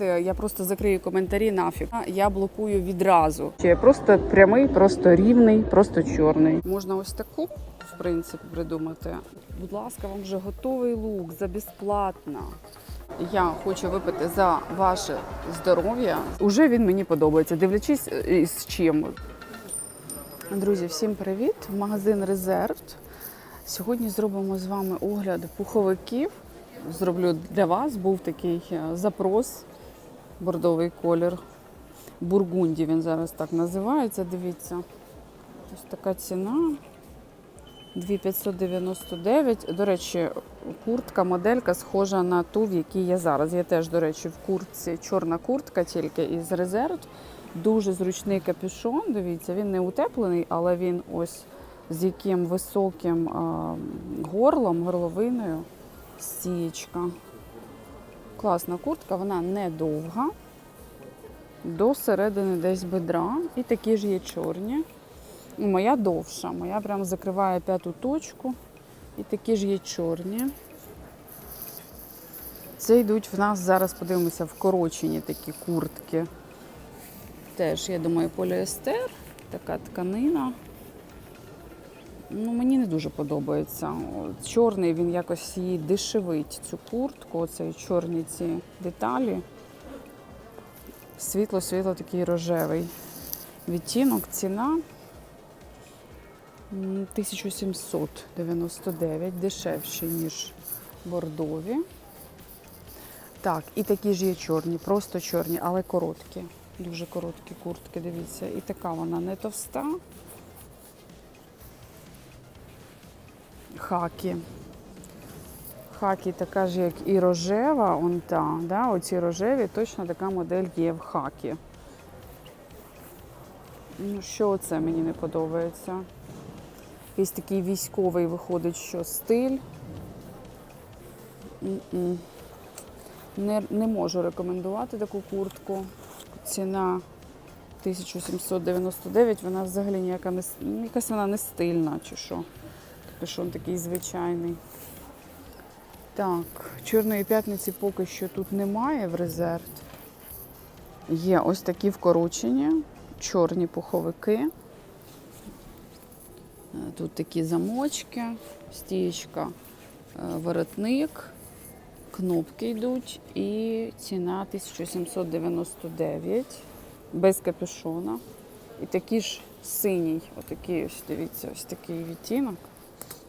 Я просто закрию коментарі нафіг. Я блокую відразу. Чи просто прямий, просто рівний, просто чорний. Можна ось таку, в принципі, придумати. Будь ласка, вам вже готовий лук за безплатно. Я хочу випити за ваше здоров'я. Уже він мені подобається, дивлячись е, з чим. Друзі, всім привіт! В магазин Резерв. Сьогодні зробимо з вами огляд пуховиків. Зроблю для вас. Був такий е, запрос, бордовий колір. Бургунді він зараз так називається. Дивіться. Ось така ціна. 2599. До речі, куртка, моделька схожа на ту, в якій я зараз. Я теж, до речі, в куртці чорна куртка, тільки із резерв. Дуже зручний капюшон. Дивіться, він не утеплений, але він ось з яким високим горлом, горловиною. Стічка. Класна куртка, вона не довга. До середини десь бедра. І такі ж є чорні. Моя довша, моя прям закриває п'яту точку. І такі ж є чорні. Це йдуть в нас зараз, подивимося, вкорочені такі куртки. Теж, я думаю, поліестер, така тканина. Ну, мені не дуже подобається. Чорний він якось її дешевить, цю куртку, оцей чорні ці деталі. Світло-світло такий рожевий. Відтінок, ціна. 1799, дешевші, ніж бордові. Так, і такі ж є чорні, просто чорні, але короткі. Дуже короткі куртки, дивіться. І така вона не товста. Хакі. Хакі така ж, як і рожева, он та, да, оці рожеві, точно така модель є в хакі. Ну, що це мені не подобається? Якийсь такий військовий виходить, що стиль. М-м. Не, не можу рекомендувати таку куртку. Ціна 1799, вона взагалі ніяка не, якась вона не стильна чи що. Капюшон такий звичайний. Так, Чорної п'ятниці поки що тут немає в резерв. Є ось такі вкорочені, чорні пуховики. Е, Тут такі замочки, стієчка, е, воротник, кнопки йдуть і ціна 1799 без капюшона. І такий ж синій, отакий ось, дивіться, ось такий відтінок,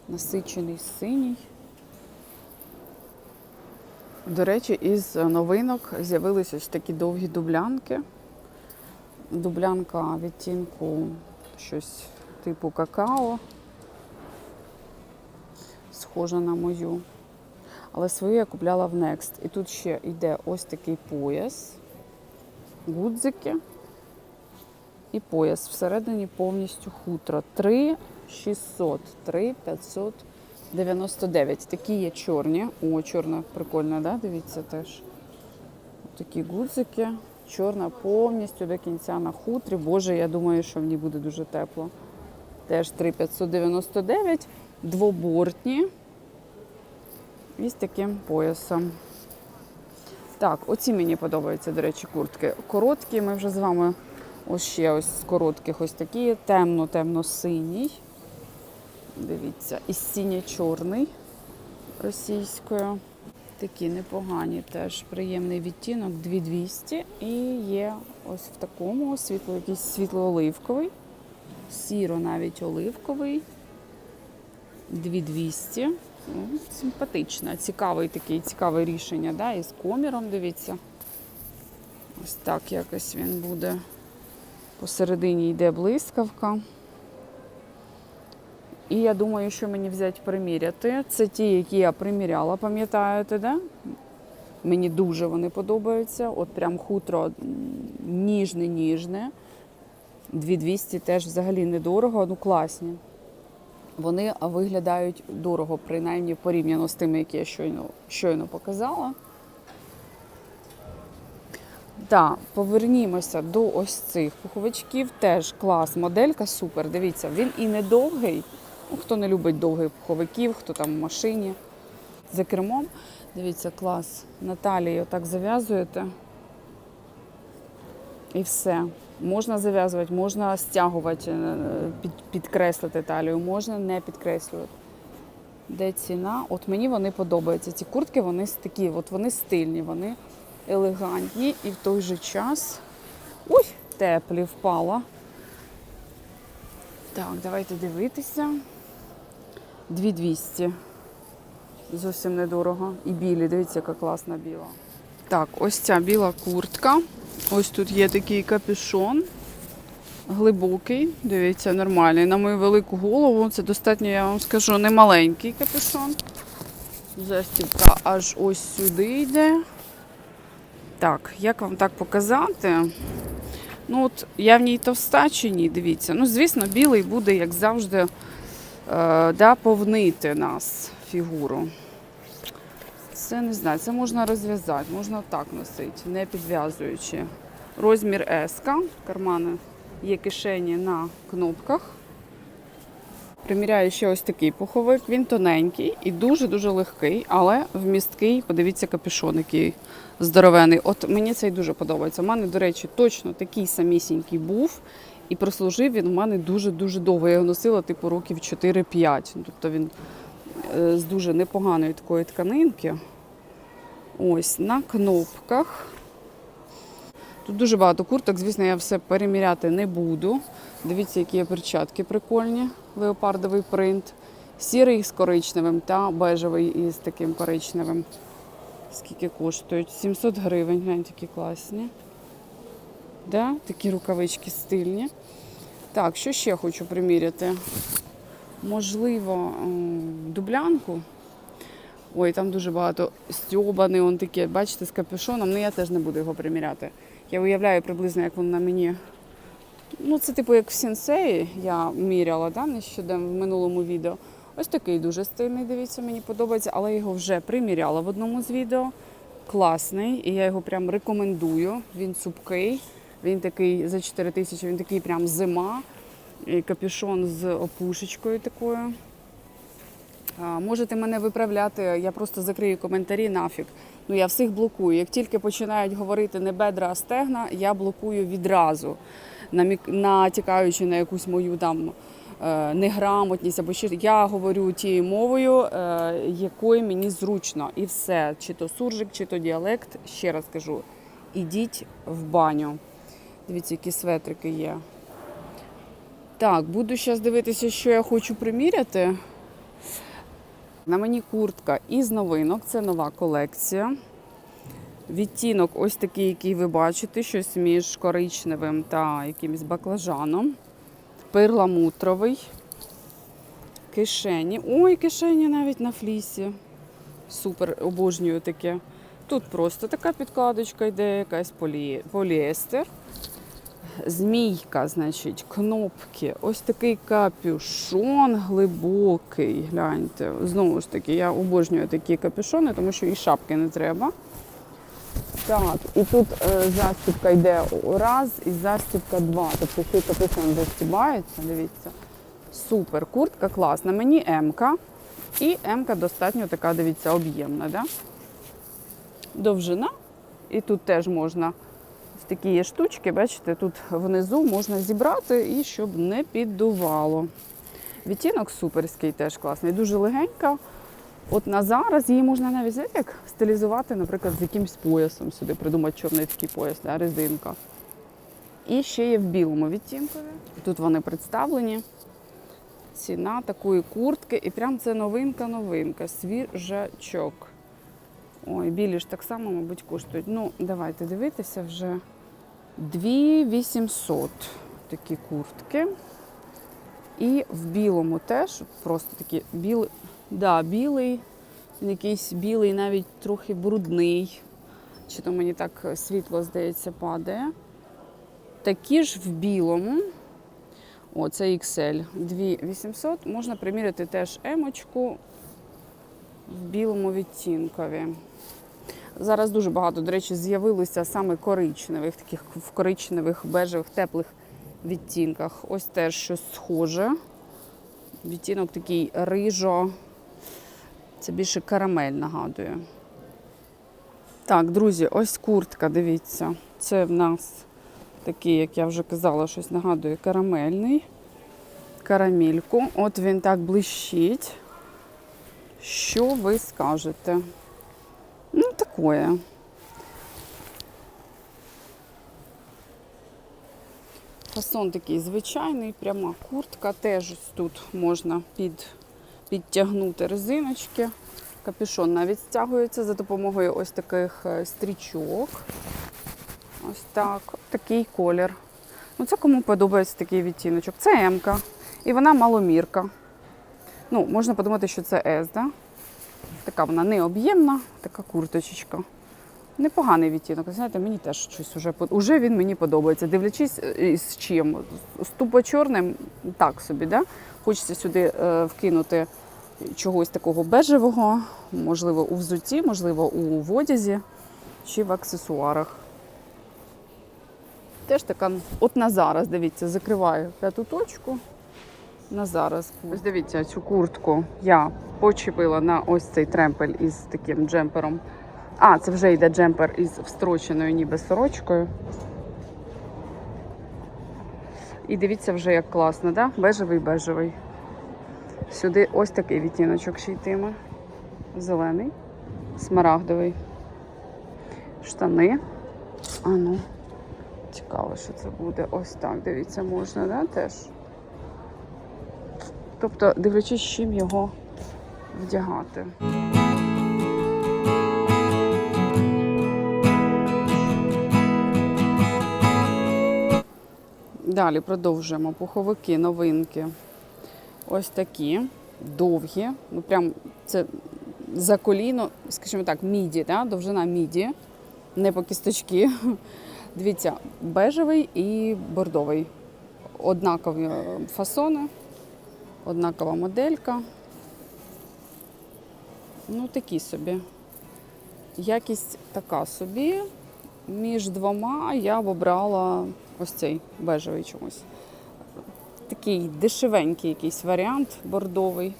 насичений синій. До речі, із новинок з'явились ось такі довгі дублянки. Дублянка відтінку щось типу какао. Схожа на мою. Але свою я купляла в Next. І тут ще йде ось такий пояс, гудзики і пояс. Всередині повністю хутро. 3 600, 3 599. Такі є чорні. О, чорна прикольна, да? Дивіться теж. Такі гудзики. Чорна повністю до кінця на хутрі. Боже, я думаю, що в ній буде дуже тепло. Теж 3,599, двобортні. І з таким поясом. Так, оці мені подобаються, до речі, куртки. Короткі, ми вже з вами ось ще ось з коротких ось такі. Темно-темно-синій. Дивіться, і синьо-чорний російською. Такі непогані теж приємний відтінок 2200. І є ось в такому світло, якийсь світло-оливковий, сіро навіть оливковий. 2200. Ну, симпатично. Цікавий такий, цікаве рішення, да? і з коміром, дивіться. Ось так якось він буде. Посередині йде блискавка. І я думаю, що мені взяти приміряти. Це ті, які я приміряла, пам'ятаєте, да? Мені дуже вони подобаються. От прям хутро ніжне-ніжне. 2200 теж взагалі недорого, ну класні. Вони виглядають дорого, принаймні порівняно з тими, які я щойно, щойно показала. Так, повернімося до ось цих пуховичків. Теж клас, моделька супер. Дивіться, він і не довгий. Ну, хто не любить довгих пуховиків, хто там в машині за кермом. Дивіться, клас. На талії отак зав'язуєте. І все. Можна зав'язувати, можна стягувати, е, під, підкреслити талію, можна не підкреслювати. Де ціна? От мені вони подобаються. Ці куртки вони такі, от вони стильні, вони елегантні і в той же час. Ой, теплі впала. Так, давайте дивитися. 2200. Зовсім недорого. І білі, дивіться, яка класна біла. Так, ось ця біла куртка. Ось тут є такий капюшон. Глибокий, дивіться, нормальний. На мою велику голову це достатньо, я вам скажу, не маленький капюшон. Застібка аж ось сюди йде. Так, як вам так показати? Ну, от я в ній товста чи ні, дивіться. Ну, звісно, білий буде, як завжди, да, повнити нас фігуру. Це не знаю, це можна розв'язати, можна так носити, не підв'язуючи. Розмір S, кармани є кишені на кнопках. Приміряю ще ось такий пуховик. Він тоненький і дуже-дуже легкий, але вмісткий. Подивіться, капюшон, який здоровений. От мені цей дуже подобається. У мене, до речі, точно такий самісінький був. І прослужив він у мене дуже-дуже довго. Я його носила типу років 4-5. Тобто він е, з дуже непоганої такої тканинки. Ось на кнопках. Тут дуже багато курток, звісно, я все переміряти не буду. Дивіться, які є перчатки прикольні, леопардовий принт. Сірий з коричневим та бежевий із таким коричневим. Скільки коштують? 700 гривень, гляньте, які класні. Да? Такі рукавички стильні. Так, що ще хочу приміряти? Можливо, дублянку. Ой, там дуже багато стьобаний, он таке, бачите, з капюшоном. Ну я теж не буду його приміряти. Я уявляю приблизно, як він на мені. Ну, це типу як в сенсеї я міряла да, нещодавно в минулому відео. Ось такий дуже стильний, дивіться, мені подобається, але я його вже приміряла в одному з відео. Класний, і я його прям рекомендую. Він цупкий, він такий за 4 тисячі, він такий прям зима. І капюшон з опушечкою такою. А, Можете мене виправляти, я просто закрию коментарі нафіг. Ну я всіх блокую. Як тільки починають говорити не бедра, а стегна, я блокую відразу, натякаючи на якусь мою там е, неграмотність або ще я говорю тією мовою, е, якою мені зручно. І все, чи то суржик, чи то діалект. Ще раз кажу: ідіть в баню. Дивіться, які светрики є. Так, буду зараз дивитися, що я хочу приміряти. На мені куртка із новинок, це нова колекція. Відтінок ось такий, який ви бачите, щось між коричневим та якимось баклажаном. Перламутровий. Кишені. Ой, кишені навіть на флісі. Супер, обожнюю таке. Тут просто така підкладочка йде, якась полі... поліестер. Змійка, значить, кнопки. Ось такий капюшон глибокий. Гляньте. Знову ж таки, я обожнюю такі капюшони, тому що і шапки не треба. Так, і тут е, застібка йде раз і застібка два. Тобто цей капюшон застібається, дивіться. Супер, куртка класна. Мені М-ка. І М-ка достатньо така, дивіться, об'ємна. Да? Довжина. І тут теж можна такі є штучки, бачите, тут внизу можна зібрати і щоб не піддувало. Відтінок суперський, теж класний, дуже легенька. От на зараз її можна навіть знаєте, як стилізувати, наприклад, з якимось поясом сюди, придумати чорний такий пояс, да, резинка. І ще є в білому відтінкові. Тут вони представлені. Ціна такої куртки. І прям це новинка-новинка, свіжачок. Ой, білі ж так само, мабуть, коштують. Ну, давайте дивитися вже. 2800 такі куртки. І в білому теж просто такі білий, да, білий, якийсь білий, навіть трохи брудний. Чи то мені так світло, здається, падає. Такі ж в білому. О, це XL. 2800. Можна приміряти теж емочку в білому відтінкові. Зараз дуже багато, до речі, з'явилося саме коричневих, таких в коричневих, бежевих, теплих відтінках. Ось теж щось схоже. Відтінок такий рижо. Це більше карамель нагадує. Так, друзі, ось куртка, дивіться. Це в нас Такий, як я вже казала, щось нагадує карамельний. Карамельку. От він так блищить. Що ви скажете? Ну, такое. Фасон такий звичайний, пряма куртка. Теж тут можна під, підтягнути резиночки. Капюшон навіть стягується за допомогою ось таких е, стрічок. Ось так. Такий колір. Ну, це кому подобається такий відтіночок. Це М-ка. І вона маломірка. Ну, можна подумати, що це С, да? Така вона необ'ємна, така курточечка. Непоганий відтінок. Знаєте, мені теж щось уже, уже він мені подобається. Дивлячись е, з чим. З тупо-чорним так собі, да? Хочеться сюди е, вкинути чогось такого бежевого, можливо, у взутті, можливо, у одязі чи в аксесуарах. Теж така, от на зараз, дивіться, закриваю п'яту точку. На зараз. Ось дивіться, цю куртку я почепила на ось цей тремпель із таким джемпером. А, це вже йде джемпер із встроченою ніби сорочкою. І дивіться вже, як класно, да? Бежевий, бежевий. Сюди ось такий відтіночок ще йтиме. Зелений, смарагдовий. Штани. А ну, цікаво, що це буде. Ось так, дивіться, можна, да, теж. Тобто, дивлячись, чим його вдягати. Далі продовжуємо. Пуховики, новинки. Ось такі довгі. Ну прям це за коліно, скажімо так, міді, да? довжина міді, не по кісточки. Дивіться, бежевий і бордовий. Однакові фасони, однакова моделька. Ну, такі собі. Якість така собі. Між двома я б обрала ось цей бежевий чомусь. Такий дешевенький якийсь варіант бордовий.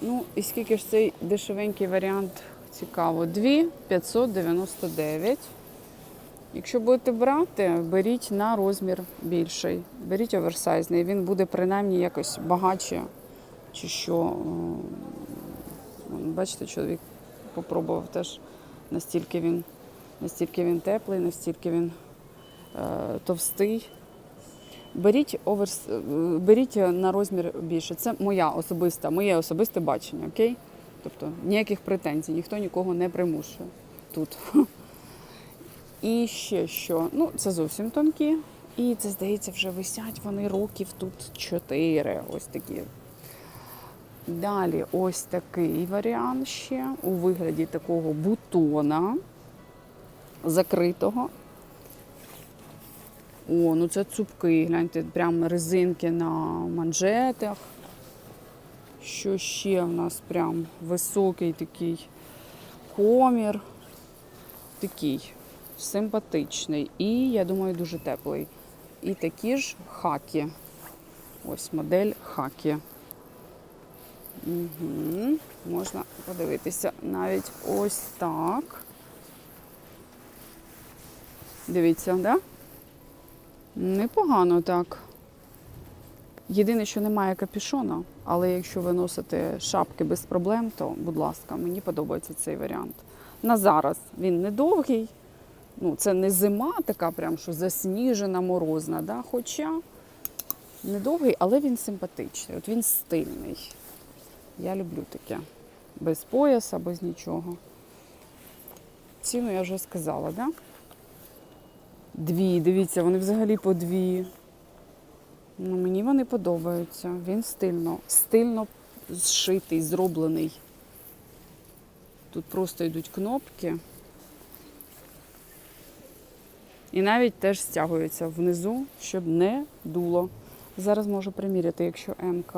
Ну, і скільки ж цей дешевенький варіант цікаво? 2 599. Якщо будете брати, беріть на розмір більший. Беріть оверсайзний. Він буде принаймні якось багатше, чи що. Бачите, чоловік попробував теж настільки він, настільки він теплий, настільки він е, товстий. Беріть, оверс... е, беріть на розмір більше. Це моя особиста, моє особисте бачення, окей? Тобто ніяких претензій, ніхто нікого не примушує тут. І ще що? Ну, це зовсім тонкі. І це, здається, вже висять вони років тут чотири. Ось такі. Далі ось такий варіант ще у вигляді такого бутона закритого. О, ну це цупки, гляньте, прям резинки на манжетах. Що ще в нас прям високий такий комір. Такий симпатичний. І, я думаю, дуже теплий. І такі ж хакі. Ось модель хакі. Угу. Можна подивитися навіть ось так. Дивіться, да? Непогано так. Єдине, що немає капюшона, але якщо ви носите шапки без проблем, то, будь ласка, мені подобається цей варіант. На зараз він недовгий. Ну, це не зима така, прям що засніжена, морозна. Да? Хоча недовгий, але він симпатичний. От він стильний. Я люблю таке. Без пояса, без нічого. Ціну я вже сказала, да? Дві, дивіться, вони взагалі по дві. Ну, мені вони подобаються. Він стильно, стильно зшитий, зроблений. Тут просто йдуть кнопки. І навіть теж стягується внизу, щоб не дуло. Зараз можу приміряти, якщо МК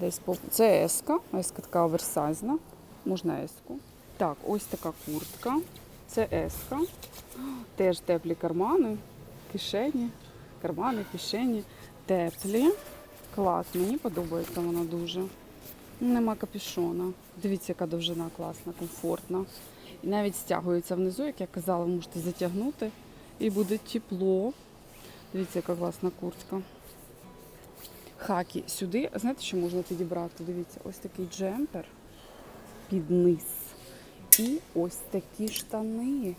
десь по. Це С-ка, С-ка така оверсайзна. Можна С-ку. Так, ось така куртка. Це С-ка. Теж теплі кармани, кишені, кармани, кишені. Теплі. Клас, мені подобається вона дуже. Нема капюшона. Дивіться, яка довжина класна, комфортна. І навіть стягується внизу, як я казала, можете затягнути. І буде тепло. Дивіться, яка класна куртка. Хакі. Сюди, знаєте, що можна підібрати? Дивіться, ось такий джемпер під низ. І ось такі штани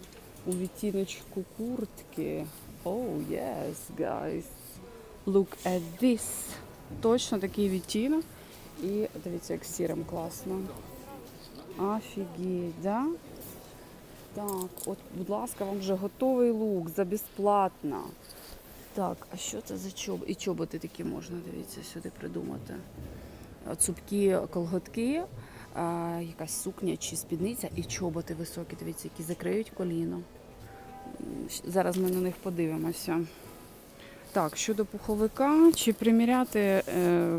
у відтіночку куртки. Oh, yes, guys. Look at this. Точно такий відтінок. І дивіться, як сірим класно. Офігеть, да? Так, от, будь ласка, вам вже готовий лук за безплатно. Так, а що це за чоботи? І чоботи такі можна, дивіться, сюди придумати. Цупкі колготки, а, якась сукня чи спідниця і чоботи високі, дивіться, які закриють коліно. Зараз ми на них подивимося. Так, щодо пуховика, чи приміряти е,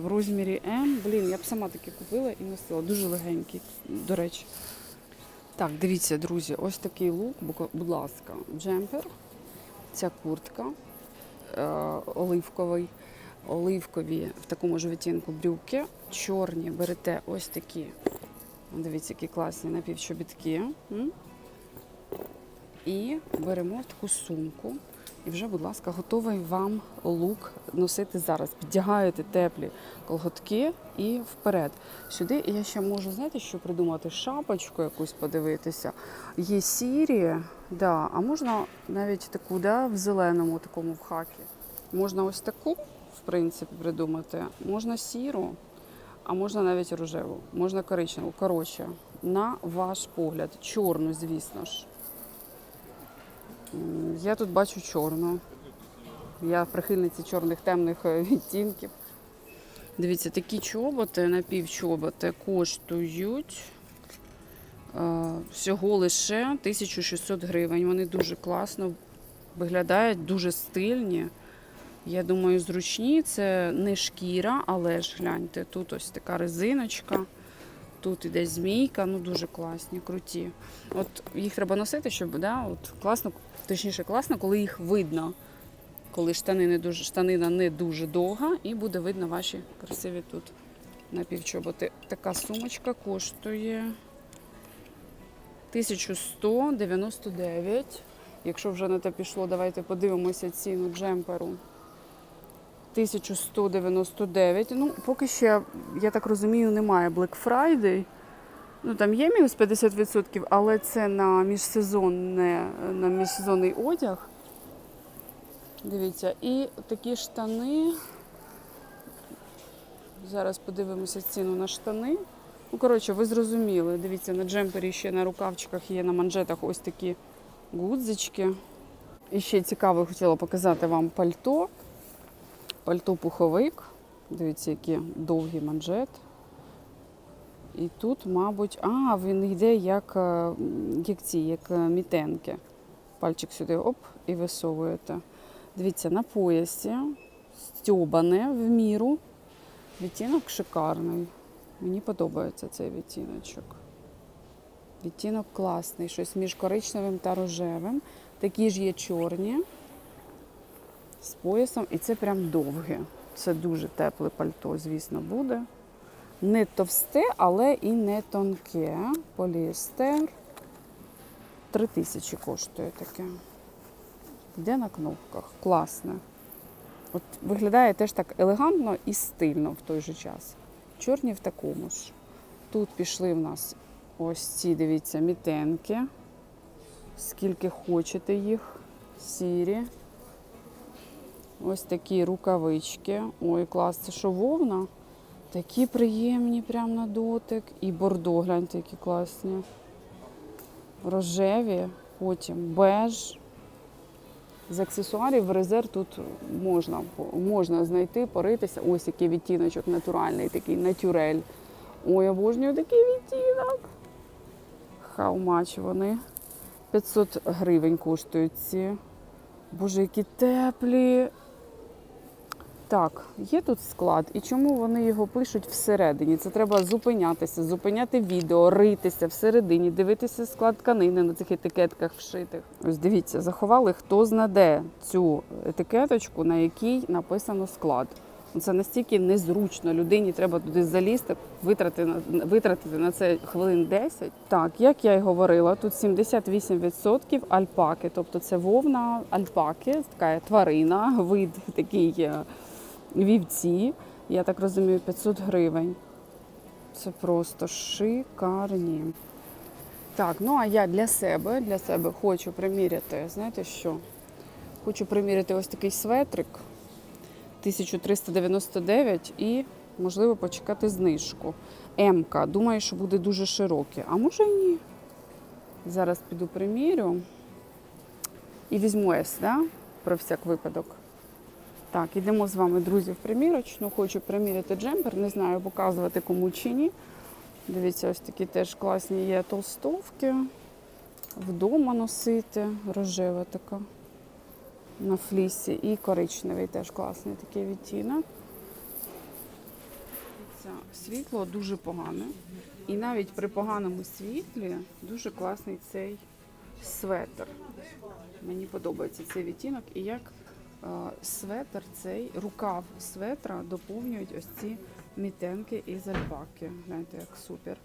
в розмірі М. Блін, я б сама таки купила і носила. Дуже легенький, до речі. Так, дивіться, друзі, ось такий лук, будь ласка, джемпер, ця куртка е, оливковий, оливкові в такому ж відтінку брюки, чорні берете ось такі. Дивіться, які класні напівчобітки. І беремо таку сумку. І вже, будь ласка, готовий вам лук носити зараз. Піддягаєте теплі колготки і вперед. Сюди я ще можу, знаєте, що придумати? Шапочку якусь подивитися. Є сірі, да, а можна навіть таку, да, в зеленому такому в хакі. Можна ось таку, в принципі, придумати. Можна сіру, а можна навіть рожеву, можна коричневу. Коротше, на ваш погляд. Чорну, звісно ж. Я тут бачу чорну. Я прихильниця чорних темних е, відтінків. Дивіться, такі чоботи, напівчоботи коштують е, всього лише 1600 гривень. Вони дуже класно виглядають, дуже стильні. Я думаю, зручні. Це не шкіра, але ж гляньте, тут ось така резиночка. Тут іде змійка, ну дуже класні, круті. От їх треба носити, щоб да, от класно, точніше, класно, коли їх видно. Коли штани не дуже, штанина не дуже довга, і буде видно ваші красиві тут напівчоботи. Така сумочка коштує 1199. Якщо вже на те пішло, давайте подивимося ціну джемперу. 1199. Ну, поки ще, я так розумію, немає Black Friday. Ну, там є мінус 50%, але це на міжсезонне, на міжсезонний одяг. Дивіться, і такі штани. Зараз подивимося ціну на штани. Ну, коротше, ви зрозуміли. Дивіться, на джемпері ще на рукавчиках є на манжетах ось такі гудзички. І ще цікаво хотіла показати вам пальто. Пальто пуховик. Дивіться, які довгі манжет. І тут, мабуть, а, він йде як, е, як ці, як е, мітенки. Пальчик сюди оп, і висовуєте. Дивіться, на поясі, стьобане в міру. Відтінок шикарний. Мені подобається цей відтіночок. Відтінок класний, щось між коричневим та рожевим. Такі ж є чорні з поясом, і це прям довге. Це дуже тепле пальто, звісно, буде. Не товсте, але і не тонке. Поліестер. Тисячі коштує таке. Йде на кнопках. Класне. От виглядає теж так елегантно і стильно в той же час. Чорні в такому ж. Тут пішли в нас ось ці, дивіться, мітенки. Скільки хочете їх. Сірі. Ось такі рукавички. Ой, клас, це що вовна? Такі приємні прям на дотик. І бордо, гляньте, які класні. Рожеві, потім беж. З аксесуарів в резерв тут можна, можна знайти, поритися. Ось який відтіночок натуральний, такий натюрель. Ой, обожнюю такий відтінок. How much вони? 500 гривень коштують ці. Боже, які теплі. Так, є тут склад, і чому вони його пишуть всередині? Це треба зупинятися, зупиняти відео, ритися всередині, дивитися склад тканини на цих етикетках вшитих. Ось дивіться, заховали хто знаде цю етикеточку, на якій написано склад. Це настільки незручно. Людині треба туди залізти, витратити витратити на це хвилин 10. Так, як я й говорила, тут 78% альпаки, тобто це вовна альпаки, така тварина, вид такий е, вівці. Я так розумію, 500 гривень. Це просто шикарні. Так, ну а я для себе, для себе хочу приміряти, знаєте що? Хочу приміряти ось такий светрик 1399 і, можливо, почекати знижку. МК. Думаю, що буде дуже широкий. А може і ні. Зараз піду примірю. І візьму С, да? про всяк випадок. Так, ідемо з вами, друзі, в примірочну. Хочу приміряти джемпер. Не знаю, показувати кому чи ні. Дивіться, ось такі теж класні є толстовки. Вдома носити. Рожева така на флісі. І коричневий теж класний такий відтінок. Світло дуже погане. І навіть при поганому світлі дуже класний цей светр. Мені подобається цей відтінок. І як светр, цей рукав светра доповнюють ось ці мітенки із альпаки. Знаєте, як супер.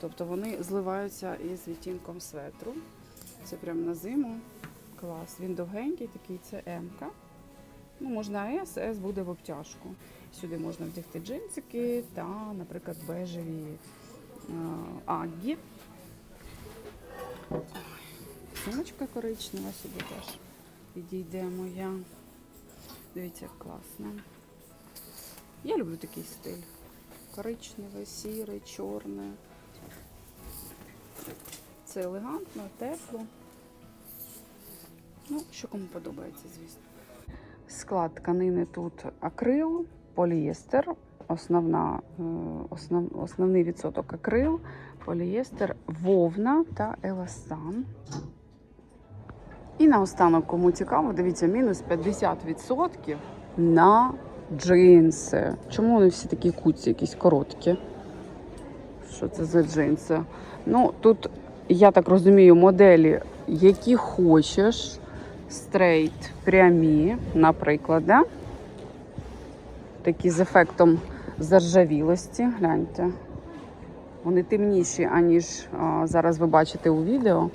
Тобто вони зливаються із відтінком светру. Це прям на зиму. Клас. Він довгенький, такий це М-ка. Ну, можна С, С буде в обтяжку. Сюди можна вдягти джинсики та, наприклад, бежеві аггі. Сумочка коричнева сюди теж підійде моя. Дивіться, як класно. Я люблю такий стиль. Коричневий, сірий, чорний. Це елегантно, тепло. Ну, що кому подобається, звісно. Склад тканини тут акрил, полієстер, основна, е, основ, основний відсоток акрил, полієстер, вовна та еластан. І наостанок, кому цікаво, дивіться, мінус 50% на джинси. Чому вони всі такі куці, якісь короткі? Що це за джинси? Ну, тут, я так розумію, моделі, які хочеш, стрейт, прямі, наприклад, да? такі з ефектом заржавілості. Гляньте. Вони темніші, аніж а, зараз ви бачите у відео.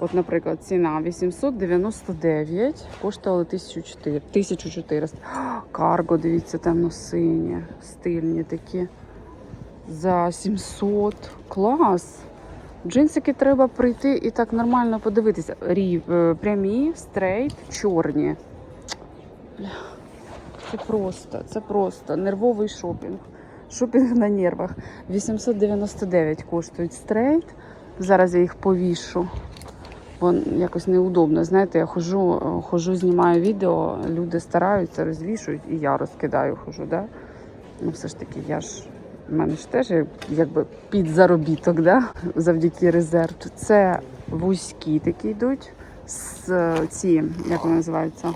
От, наприклад, ціна 899, коштували 1400. 1400. Карго, дивіться, темно-сині, стильні такі. За 700. Клас! Джинсики треба прийти і так нормально подивитися. Рів, е, прямі, стрейт, чорні. Це просто, це просто нервовий шопінг. Шопінг на нервах. 899 коштують стрейт. Зараз я їх повішу. Бо якось неудобно. Знаєте, я хожу, е, хожу, знімаю відео, люди стараються, розвішують, і я розкидаю, хожу. Да? Ну, все ж таки, я ж в мене ж теж якби під заробіток, да? завдяки резерв. Це вузькі такі йдуть. З е, ці, як вони називаються?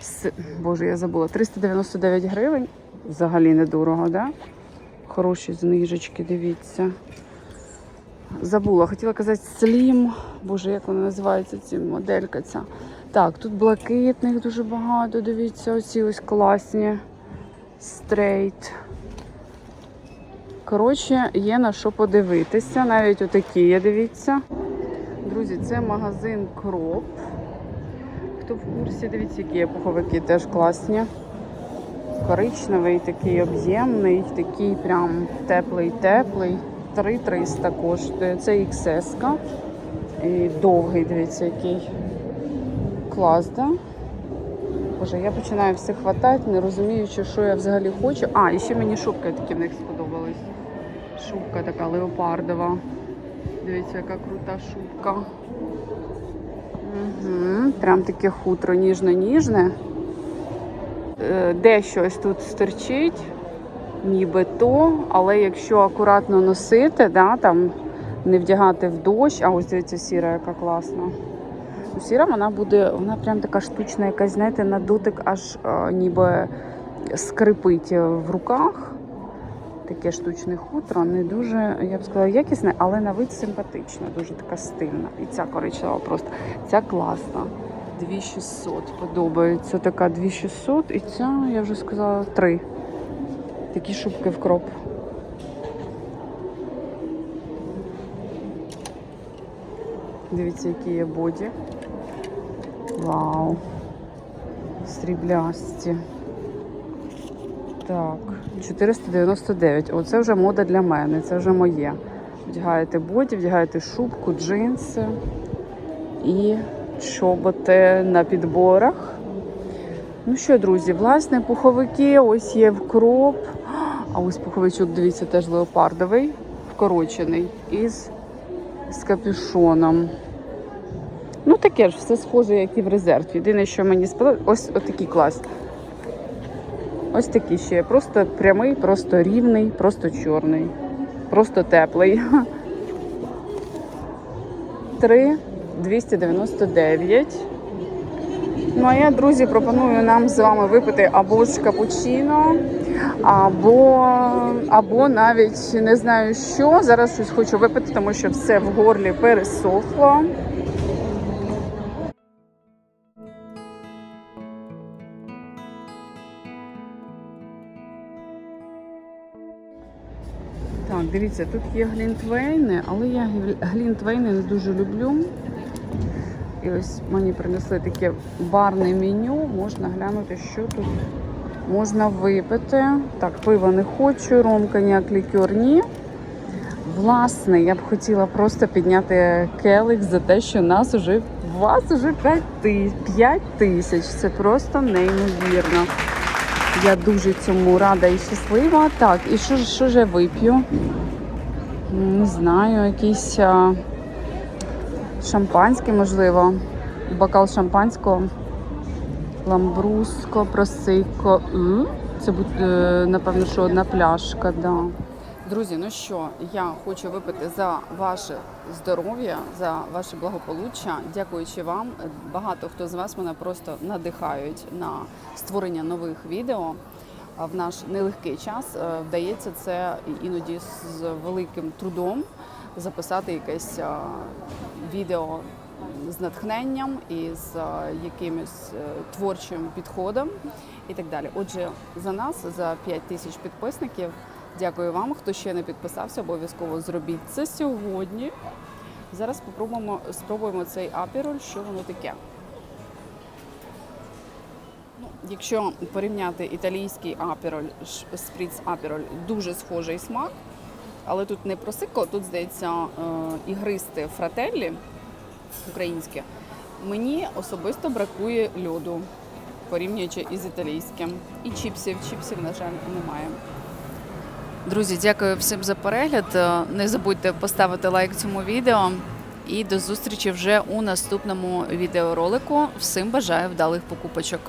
С, Боже, я забула. 399 гривень. Взагалі недорого, да? Хороші знижечки, дивіться. Забула, хотіла казати слім. Боже, як вона називається ці моделька ця. Так, тут блакитних дуже багато. Дивіться, оці ось класні. Стрейт. Коротше, є на що подивитися. Навіть отакі є, дивіться. Друзі, це магазин Кроп. Хто в курсі, дивіться, які є пуховики теж класні. Коричневий, такий об'ємний, такий прям теплий-теплий. 3300 коштує. Це XS. І довгий, дивіться, який. Клас, да? Боже, я починаю все хватати, не розуміючи, що я взагалі хочу. А, і ще мені шубка такі в них сподобалась. Шубка така леопардова. Дивіться, яка крута шубка. Угу, прям таке хутро ніжне-ніжне. Е, Де щось тут стирчить, ніби то, але якщо акуратно носити, да, там, не вдягати в дощ, а ось дивіться, сіра, яка класна. Сіра вона буде, вона прям така штучна, якась, знаєте, на дотик аж е, ніби скрипить в руках. Таке штучне хутро, не дуже, я б сказала, якісне, але на вид симпатичне, дуже така стильна. І ця коричнева просто. Ця класна. 2600 подобається. Така 2600 і ця, я вже сказала, 3. Такі шубки в кроп. Дивіться, які є боді. Вау. Сріблясті. Так, 499. Оце вже мода для мене, це вже моє. Вдягаєте боді, вдягаєте шубку, джинси і чоботи на підборах. Ну що, друзі, власне, пуховики ось є в кроп. А ось пуховичок, дивіться, теж леопардовий, вкорочений із, з капюшоном. Ну, таке ж, все схоже, як і в резерв. Єдине, що мені сподобалось, ось отакий клас. Ось такий ще. Просто прямий, просто рівний, просто чорний, просто теплий. 3 299. Ну а я, друзі, пропоную нам з вами випити або ж капучино, або, або навіть не знаю що. Зараз щось хочу випити, тому що все в горлі пересохло. Так, дивіться, тут є глінтвейни, але я глінтвейни не дуже люблю. І ось мені принесли таке барне меню. Можна глянути, що тут можна випити. Так, пива не хочу, ром, коньяк, лікер ні. Власне, я б хотіла просто підняти келих за те, що нас уже вас уже 5 тисяч. Це просто неймовірно. Я дуже цьому рада і щаслива. Так, і що, що ж я вип'ю? Не знаю, якийсь шампанське, можливо. Бокал шампанського. Ламбруско, просико. Це буде, напевно, що одна пляшка, да. Друзі, ну що, я хочу випити за ваше здоров'я, за ваше благополуччя. Дякуючи вам. Багато хто з вас мене просто надихають на створення нових відео. В наш нелегкий час е, вдається це іноді з великим трудом записати якесь е, відео з натхненням і з е, якимось е, творчим підходом і так далі. Отже, за нас, за 5 тисяч підписників, дякую вам. Хто ще не підписався, обов'язково зробіть це сьогодні. Зараз спробуємо, спробуємо цей апероль, що воно таке. Ну, якщо порівняти італійський сприц апероль, дуже схожий смак, але тут не просико, тут здається е, ігристе фрателлі українське. Мені особисто бракує льоду, порівнюючи із італійським. І чіпсів. Чіпсів, на жаль, немає. Друзі, дякую всім за перегляд. Е, Не забудьте поставити лайк цьому відео. І до зустрічі вже у наступному відеоролику. Всім бажаю вдалих покупочок.